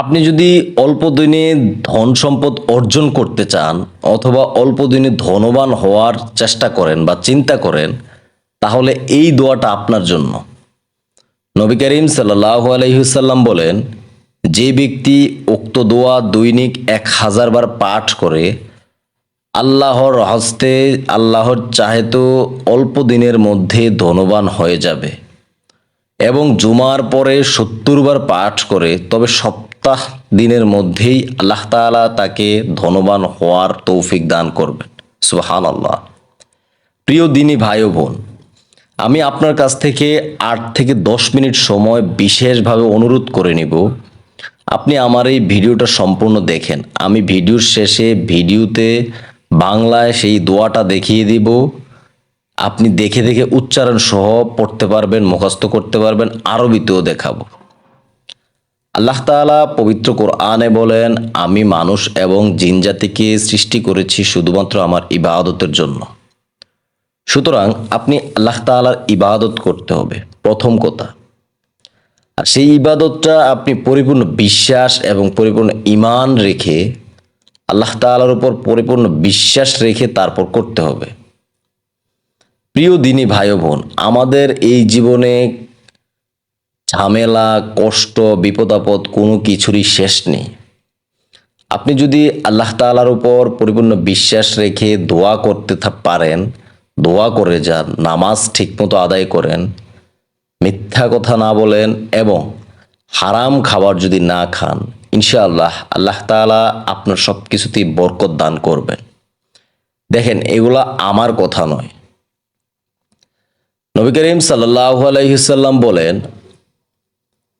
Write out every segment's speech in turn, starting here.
আপনি যদি অল্প দিনে ধন সম্পদ অর্জন করতে চান অথবা অল্প দিনে ধনবান হওয়ার চেষ্টা করেন বা চিন্তা করেন, তাহলে এই দোয়াটা আপনার জন্য। নবী করিম সাল্লাহ আলহিসাল্লাম বলেন, যে ব্যক্তি উক্ত দোয়া দৈনিক এক হাজার বার পাঠ করে, আল্লাহর হস্তে আল্লাহর চাহেতো অল্প দিনের মধ্যে ধনবান হয়ে যাবে এবং জুমার পরে সত্তর বার পাঠ করে, তবে সপ্তাহ দিনের মধ্যেই আল্লাহ তাআলা তাকে ধনবান হওয়ার তৌফিক দান করবেন। সুহান আল্লাহ প্রিয় দিনী ভাই বোন, আমি আপনার কাছ থেকে আট থেকে দশ মিনিট সময় বিশেষভাবে অনুরোধ করে নিব। আপনি আমার এই ভিডিওটা সম্পূর্ণ দেখেন। আমি ভিডিওর শেষে ভিডিওতে বাংলায় সেই দোয়াটা দেখিয়ে দিব। আপনি দেখে দেখে উচ্চারণ সহ পড়তে পারবেন, মুখস্থ করতে পারবেন, আরবিতেও দেখাবো। আল্লাহ তাআলা পবিত্র কোরআনে বলেন, আমি মানুষ এবং জিন জাতিকে সৃষ্টি করেছি শুধুমাত্র আমার ইবাদতের জন্য। সুতরাং আপনি আল্লাহ তাআলার ইবাদত করতে হবে। প্রথম কথা। আর সেই ইবাদতটা আপনি পরিপূর্ণ বিশ্বাস এবং পরিপূর্ণ ইমান রেখে আল্লাহ তাআলার উপর পরিপূর্ণ বিশ্বাস রেখে তারপর করতে হবে। প্রিয় দিনী ভাই বোন, আমাদের এই জীবনে ঝামেলা, কষ্ট বিপদাপদ কোনো কিছুরই শেষ নেই। আপনি যদি আল্লাহ তাআলার উপর পরিপূর্ণ বিশ্বাস রেখে দোয়া করতে পারেন, দোয়া করে যান, নামাজ ঠিকমতো আদায় করেন, মিথ্যা কথা না বলেন এবং হারাম খাবার যদি না খান, ইনশাআল্লাহ আল্লাহ তাআলা আপনার সব কিছুতেই বরকত দান করবেন। দেখেন, এগুলা আমার কথা নয়। নবী করিম সাল্লাহ আলাইসাল্লাম বলেন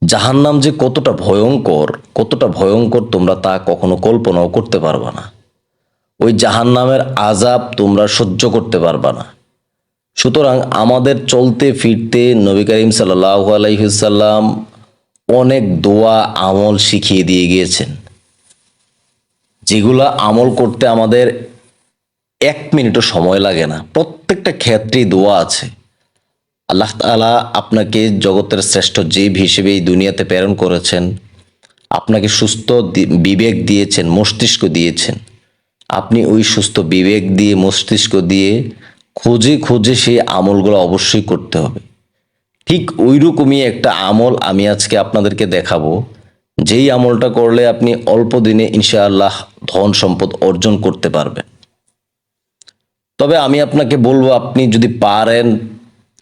জাহান্নাম যে কতটা ভয়ঙ্কর কতটা ভয়ঙ্কর তোমরা তা কখনো কল্পনাও করতে পারবা না। ওই জাহান্নামের আজাব তোমরা সহ্য করতে পারবা না। সুতরাং আমাদের চলতে ফিরতে নবী করিম সাল্লাহ আলাইসাল্লাম অনেক দোয়া, আমল শিখিয়ে দিয়ে গিয়েছেন। যেগুলা আমল করতে আমাদের এক মিনিটও সময় লাগে না। প্রত্যেকটা ক্ষেত্রেই দোয়া আছে। আল্লাহ তাআলা আপনাকে জগতের শ্রেষ্ঠ জীব হিসেবে এই দুনিয়াতে প্রেরণ করেছেন। আপনাকে সুস্থ বিবেক দিয়েছেন, মস্তিষ্ক দিয়েছেন। আপনি ওই সুস্থ বিবেক দিয়ে, মস্তিষ্ক দিয়ে খুঁজে খুঁজে সেই আমলগুলো অবশ্যই করতে হবে। ঠিক ওই রকমই একটা আমল আমি আজকে আপনাদেরকে দেখাবো। যেই আমলটা করলে আপনি অল্প দিনে ইনশাআল্লাহ ধন সম্পদ অর্জন করতে পারবেন। তবে আমি আপনাকে বলব, আপনি যদি পারেন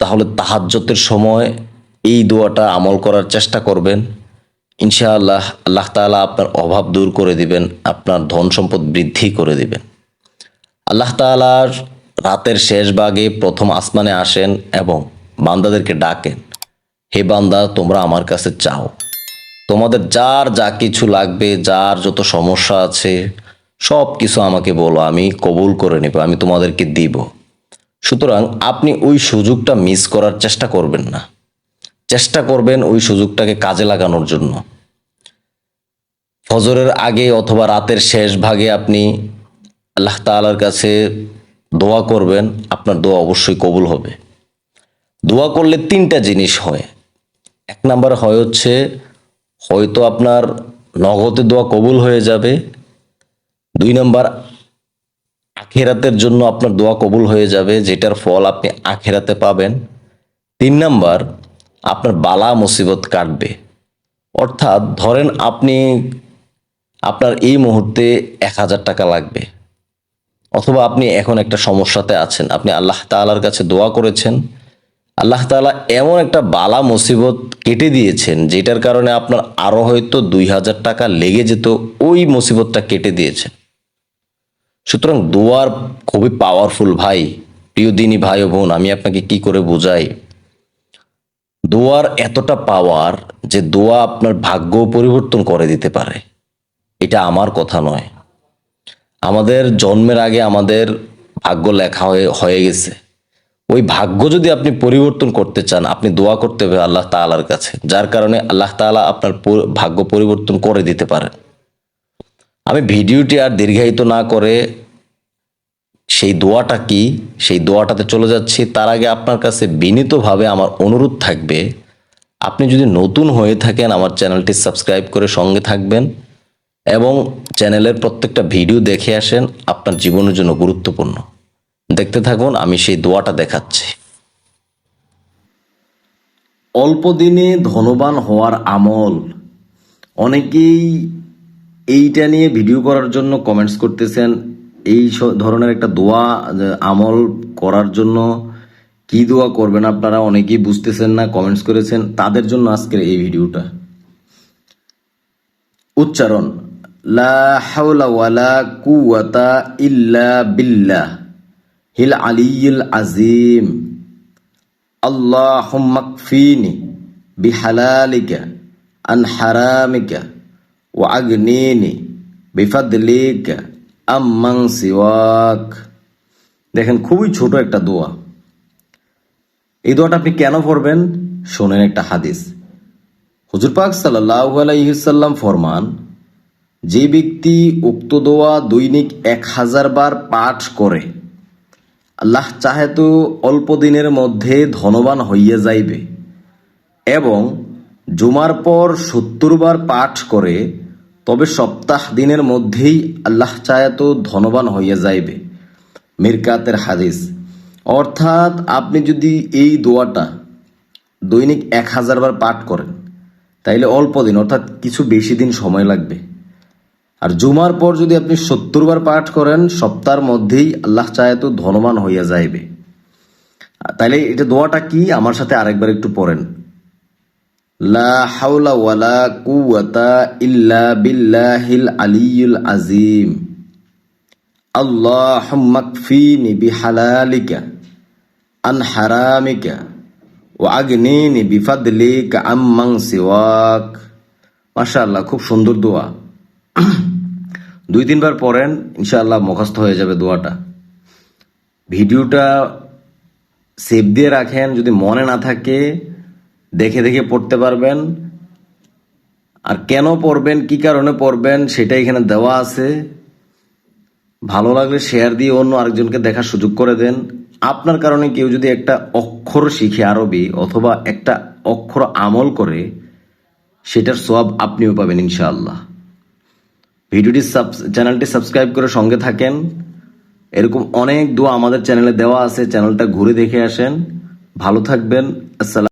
তাহলে তাহাজ্জতের সময় এই দোয়াটা আমল করার চেষ্টা করবেন। ইনশাআল্লাহ আল্লাহ তাআলা আপনার অভাব দূর করে দিবেন, আপনার ধন সম্পদ বৃদ্ধি করে দিবেন। আল্লাহ তাআলার রাতের শেষ ভাগে প্রথম আসমানে আসেন এবং বান্দাদেরকে ডাকেন, হে বান্দা, তোমরা আমার কাছে চাও। তোমাদের যার যা কিছু লাগবে, যার যত সমস্যা আছে সব কিছু আমাকে বলো, আমি কবুল করে নেব, আমি তোমাদেরকে দিব। সুতরাং আপনি ওই সুযোগটা মিস করার চেষ্টা করবেন না। চেষ্টা করবেন ওই সুযোগটাকে কাজে লাগানোর জন্য। ফজরের আগে অথবা রাতের শেষ ভাগে আপনি আল্লাহ তাআলার কাছে দোয়া করবেন, আপনার দোয়া অবশ্যই কবুল হবে। দোয়া করলে তিনটা জিনিস হয়। এক নাম্বার হয় হচ্ছে, হয়তো আপনার নগদে দোয়া কবুল হয়ে যাবে। দুই নাম্বার আখেরাতের জন্য আপনার দোয়া কবুল হয়ে যাবে, যেটার ফল আপনি আখেরাতে পাবেন। তিন নাম্বার, আপনার বালা মুসিবত কাটবে। অর্থাৎ ধরেন আপনি, আপনার এই মুহূর্তে এক হাজার টাকা লাগবে, অথবা আপনি এখন একটা সমস্যাতে আছেন। আপনি আল্লাহ তাআলার কাছে দোয়া করেছেন। আল্লাহ তাআলা এমন একটা বালা মুসিবত কেটে দিয়েছেন, যেটার কারণে আপনার আরও হয়তো দুই হাজার টাকা লেগে যেত, ওই মুসিবতটা কেটে দিয়েছেন। সুতরাং দোয়ার খুবই পাওয়ারফুল ভাই। প্রিয় দিনী ভাই ও বোন, আমি আপনাকে কি করে বোঝাই? দোয়ার এতটা পাওয়ার যে দোয়া আপনার ভাগ্য পরিবর্তন করে দিতে পারে। এটা আমার কথা নয়। আমাদের জন্মের আগে আমাদের ভাগ্য লেখা হয়ে হয়ে গেছে। ওই ভাগ্য যদি আপনি পরিবর্তন করতে চান, আপনি দোয়া করতে হবে আল্লাহ তাআলার কাছে। যার কারণে আল্লাহ তাআলা আপনার ভাগ্য পরিবর্তন করে দিতে পারেন। আমি ভিডিওটি আর দীর্ঘায়িত না করে সেই দোয়াটা কি? সেই দোয়াটাতে চলে যাচ্ছি। তার আগে আপনার কাছে বিনীতভাবে আমার অনুরোধ থাকবে, আপনি যদি নতুন হয়ে থাকেন আমার চ্যানেলটি সাবস্ক্রাইব করে সঙ্গে থাকবেন এবং চ্যানেলের প্রত্যেকটা ভিডিও দেখে আসেন, আপনার জীবনের জন্য গুরুত্বপূর্ণ। দেখতে থাকুন, আমি সেই দোয়াটা দেখাচ্ছি। অল্প দিনে ধনবান হওয়ার আমল, অনেকেই এইটা নিয়ে ভিডিও করার জন্য কমেন্টস করতেছেন, এই ধরনের একটা দোয়া আমল করার জন্য কি দোয়া করবেন আপনারা? অনেকেই বুঝতেছেন না কমেন্টস করেছেন। তাদের জন্য আজকের এই ভিডিওটা। উচ্চারণ, লা আজিম আল্লাহ মাকফিনি বিহালালিকা আন ওয়াগনিনি বিফাদলিক আম্মাং সিওয়াক দেখেন, খুবই ছোট একটা দোয়া। এই দোয়াটা আপনি কেন পড়বেন? শোনেন একটা হাদিস। হুজুর পাক সাল্লাহ ফরমান, যে ব্যক্তি উক্ত দোয়া দৈনিক এক হাজার বার পাঠ করে, আল্লাহ চাহে তো অল্প দিনের মধ্যে ধনবান হইয়া যাইবে এবং জুমার পর সত্তর বার পাঠ করে তবে সপ্তাহ দিনের মধ্যেই আল্লাহ চাহে তো ধনবান হইয়া যাইবে। মিরকাতের হাদিস। অর্থাৎ আপনি যদি এই দোয়াটা দৈনিক এক হাজার বার পাঠ করেন, তাইলে অল্প দিন, অর্থাৎ কিছু বেশি দিন সময় লাগবে। আর জুমার পর যদি আপনি সত্তর বার পাঠ করেন, সপ্তাহের মধ্যেই আল্লাহ চায় তো ধনবান হইয়া যাইবে। তাইলে এটা দোয়াটা কি? আমার সাথে আরেকবার একটু পড়েন। লা হাওলা ওয়ালা কুওয়াতা ইল্লা বিল্লাহিল আলিয়ুল আজিম কফিনি বিহালালিকা আন হারামিকা ওয়া আগনিনি বিফাদলিকা আম্মান সিওয়াক। মাশাআল্লাহ, খুব সুন্দর দোয়া। দুই তিনবার পড়েন, ইনশাআল্লাহ মুখস্থ হয়ে যাবে দোয়াটা। ভিডিওটা সেভ দিয়ে রাখেন, যদি মনে না থাকে দেখে দেখে পড়তে পারবেন। আর কেন পড়বেন, কি কারণে পড়বেন সেটা এখানে দেওয়া আছে। ভালো লাগলে শেয়ার দিয়ে অন্য আরেকজনকে দেখার সুযোগ করে দেন। আপনার কারণে কেউ যদি একটা অক্ষর শিখে আরবি অথবা একটা অক্ষর আমল করে, সেটার সব আপনিও পাবেন ইনশাআল্লাহ। ভিডিওটি চ্যানেলটি সাবস্ক্রাইব করে সঙ্গে থাকেন। এরকম অনেক দোয়া আমাদের চ্যানেলে দেওয়া আছে, চ্যানেলটা ঘুরে দেখে আসেন। ভালো থাকবেন, আসসালাম।